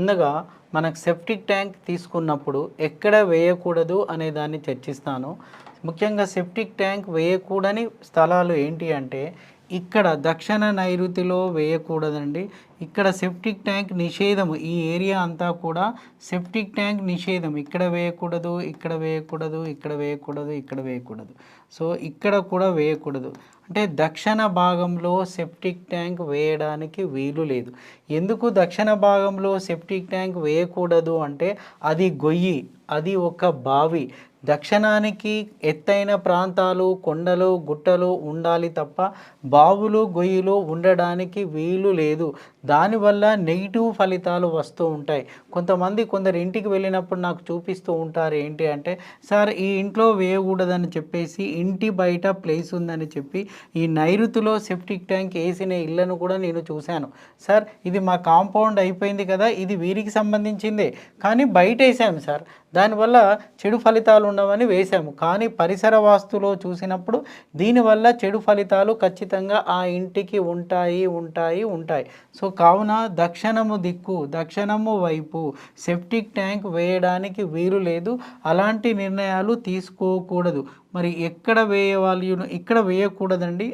ముందుగా మనకు septic tank తీసుకున్నప్పుడు ఎక్కడ వేయకూడదు అనే దాన్ని చర్చిస్తాను. ముఖ్యంగా సెప్టిక్ ట్యాంక్ వేయకూడని స్థలాలు ఏంటి అంటే ఇక్కడ దక్షిణ నైరుతిలో వేయకూడదండి. ఇక్కడ సెప్టిక్ ట్యాంక్ నిషేధం ఈ ఏరియా అంతా కూడా సెప్టిక్ ట్యాంక్ నిషేధం. ఇక్కడ వేయకూడదు ఇక్కడ వేయకూడదు ఇక్కడ వేయకూడదు ఇక్కడ వేయకూడదు. సో ఇక్కడ కూడా వేయకూడదు. అంటే దక్షిణ భాగంలో సెప్టిక్ ట్యాంక్ వేయడానికి వీలు లేదు. ఎందుకు దక్షిణ భాగంలో సెప్టిక్ ట్యాంక్ వేయకూడదు అంటే అది గొయ్యి అది ఒక బావి. దక్షిణానికి ఎత్తైన ప్రాంతాలు కొండలు గుట్టలు ఉండాలి తప్ప బావులు గొయ్యిలు ఉండడానికి వీలు లేదు. దానివల్ల నెగిటివ్ ఫలితాలు వస్తూ ఉంటాయి. కొంతమంది కొందరు ఇంటికి వెళ్ళినప్పుడు నాకు చూపిస్తూ ఉంటారు ఏంటి అంటే సార్ ఈ ఇంట్లో వేయకూడదని చెప్పేసి ఇంటి బయట ప్లేస్ ఉందని చెప్పి ఈ నైరుతిలో సెప్టిక్ ట్యాంక్ వేసిన ఇళ్ళను కూడా నేను చూశాను. సార్ ఇది మా కాంపౌండ్ అయిపోయింది కదా ఇది వీరికి సంబంధించిందే. కానీ బయట వేసాము సార్. దానివల్ల చెడు ఫలితాలు ఉండవని వేశాము. కానీ పరిసర వాస్తులో చూసినప్పుడు దీనివల్ల చెడు ఫలితాలు ఖచ్చితంగా ఆ ఇంటికి ఉంటాయి ఉంటాయి ఉంటాయి. సో కావున దక్షిణము దిక్కు దక్షిణము వైపు సెప్టిక్ ట్యాంక్ వేయడానికి వీలు లేదు. అలాంటి నిర్ణయాలు తీసుకోకూడదు. మరి ఎక్కడ వేయవాలి ఇక్కడ వేయకూడదండి?